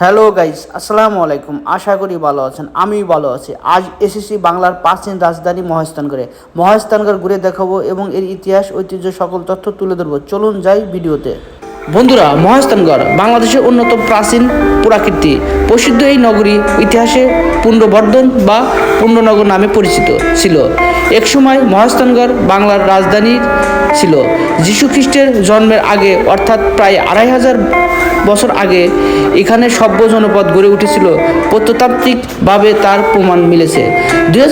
Hello guys আসসালামু আলাইকুম। আশা করি ভালো আছেন আমি ভালো আছি। আজ এসেছি বাংলার প্রাচীন রাজধানী মহেস্তানগড়ে মহেস্তানগড় ঘুরে দেখাবো এবং এর ইতিহাস, ঐতিহ্য সকল তথ্য তুলে ধরবো। চলুন যাই ভিডিওতে। বন্ধুরা মহেস্তানগড় বাংলাদেশের অন্যতম প্রাচীন পুরাকীর্তি। প্রসিদ্ধ এই নগরী ইতিহাসে পুণ্যবর্ধন বা পুণ্যনগর নামে পরিচিত ছিল। একসময় মহেস্তানগড় বাংলার রাজধানী ছিল। যীশু খ্রিস্টের জন্মের আগে অর্থাৎ প্রায় আড়াই হাজার বছর আগে এখানে সভ্য জনপদ গড়ে উঠেছিল। প্রত্নতাত্ত্বিকভাবে তার প্রমাণ মিলেছে। দুই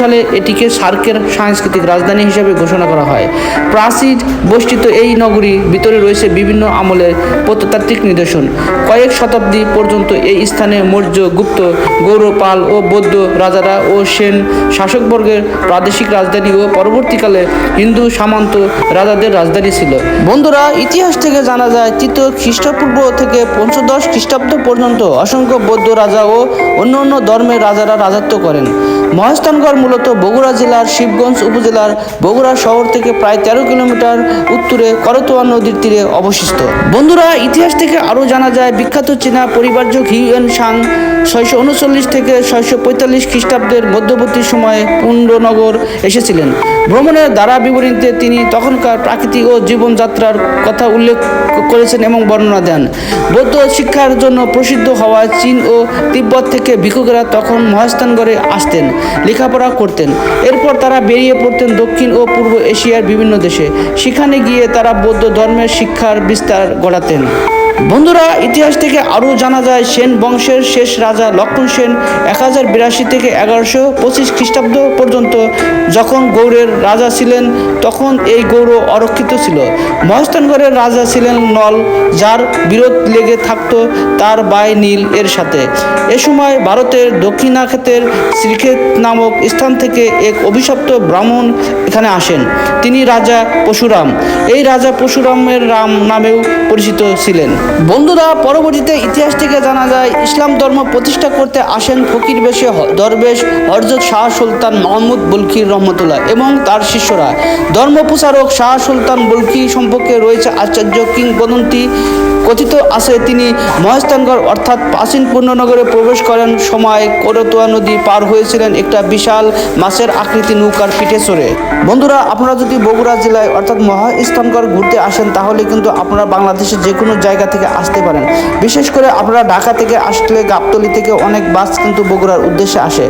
সালে এটিকে সার্কের সাংস্কৃতিক রাজধানী হিসেবে ঘোষণা করা হয়। প্রাচীন বষ্টিত এই নগরী ভিতরে রয়েছে বিভিন্ন আমলের প্রত্নতাত্ত্বিক নিদর্শন। কয়েক শতাব্দী পর্যন্ত এই স্থানে মৌর্য, গুপ্ত গৌরপাল ও বৌদ্ধ রাজারা ও সেন শাসকবর্গের প্রাদেশিক রাজধানী ও পরবর্তীকালে হিন্দু সামন্ত রাজাদের রাজধানী ছিল। বন্ধুরা, ইতিহাস থেকে জানা যায়, তৃতীয় খ্রিস্টপূর্ব থেকে পঞ্চদশ খ্রিস্টাব্দ পর্যন্ত অসংখ্য বৌদ্ধ রাজা ও অন্য অন্য ধর্মের রাজারা রাজত্ব করেন। মহাস্থানগড় মূলত বগুড়া জেলার শিবগঞ্জ উপজেলার বগুড়া শহর থেকে প্রায় তেরো কিলোমিটার উত্তরে করতোয়া নদীর তীরে অবশিষ্ট বন্ধুরা, ইতিহাস থেকে আরও জানা যায়, বিখ্যাত চীনা পরিবার্য হিউয়েন সাং ছয়শো উনচল্লিশ থেকে ছয়শো পঁয়তাল্লিশ খ্রিস্টাব্দের মধ্যবর্তী সময়ে পুণ্ডনগর এসেছিলেন। ভ্রমণের দ্বারা বিবরণীতে তিনি তখনকার প্রাকৃতিক ও জীবনযাত্রার কথা উল্লেখ করেছেন এবং বর্ণনা দেন। বৌদ্ধ শিক্ষার জন্য প্রসিদ্ধ হওয়ায় চীন ও তিব্বত থেকে ভিক্ষুকেরা তখন মহাস্থানগড়ে আসতেন, লেখাপড়া করতেন। এরপর তারা বেরিয়ে পড়তেন দক্ষিণ ও পূর্ব এশিয়ার বিভিন্ন দেশে। সেখানে গিয়ে তারা বৌদ্ধ ধর্মের শিক্ষার বিস্তার ঘটাতেন বন্ধুরা, ইতিহাস থেকে আরও জানা যায়, সেন বংশের শেষ রাজা লক্ষণ সেন এক হাজার বিরাশি থেকে এগারোশো পঁচিশ খ্রিস্টাব্দ পর্যন্ত যখন গৌড়ের রাজা ছিলেন, তখন এই গৌড় অরক্ষিত ছিল। মহেস্তানগড়ের রাজা ছিলেন নল, যার বিরোধ লেগে থাকত তার বাই নীল এর সাথে। এ সময় ভারতের দক্ষিণাক্ষেতের শ্রীক্ষেত নামক স্থান থেকে এক অভিশপ্ত ব্রাহ্মণ এখানে আসেন। তিনি রাজা পশুরাম। এই রাজা পশুরামের রাম নামেও পরিচিত ছিলেন। বন্ধুরা, পরবর্তীতে ইতিহাস থেকে জানা যায়, ইসলাম ধর্ম প্রতিষ্ঠা করতে আসেন ফকির বেশে দরবেশ হরজত শাহ সুলতান মাহমুদ বুলকির রহমতুল্লাহ এবং তার শিষ্যরা। ধর্ম প্রচারক শাহ সুলতান বুলকি সম্পর্কে রয়েছে আশ্চর্য কিংবদন্তি। কথিত আছে, তিনি মহেস্তানগড় অর্থাৎ প্রাচীন পূর্ণনগরে প্রবেশ করেন সময় করতোয়া নদী পার হয়েছিলেন একটা বিশাল মাছের আকৃতি নৌকার পিঠে চড়ে। বন্ধুরা, আপনারা যদি বগুড়া জেলায় অর্থাৎ মহাস্থানগড় ঘুরতে আসেন, তাহলে কিন্তু আপনারা বাংলাদেশের যে কোনো জায়গা থেকে আসতে পারেন। বিশেষ করে আপনারা ঢাকা থেকে আসলে গাবতলি থেকে অনেক বাস কিন্তু বগুড়ার উদ্দেশ্যে আসে।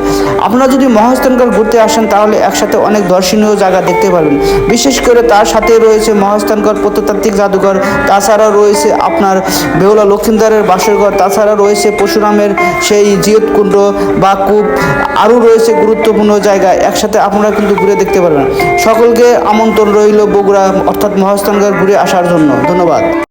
আপনারা যদি মহাস্থানগড় ঘুরতে আসেন, তাহলে একসাথে অনেক দর্শনীয় জায়গা দেখতে পারবেন। বিশেষ করে তার সাথে রয়েছে মহাস্থানগড় প্রত্নতাত্ত্বিক জাদুঘর, তাছাড়া রয়েছে আপনার বেহুলা লক্ষিন্দারের বাসরঘর তাছাড়া রয়েছে পরশুরামের সেই জিয়তকুণ্ড বা কূপ। আরও রয়েছে গুরুত্বপূর্ণ জায়গা, একসাথে আপনারা কিন্তু ঘুরে দেখতে পারবেন। সকলকে আমন্ত্রণ রইল বগুড়া অর্থাৎ মহাস্থানগড় ঘুরে আসার জন্য। ধন্যবাদ।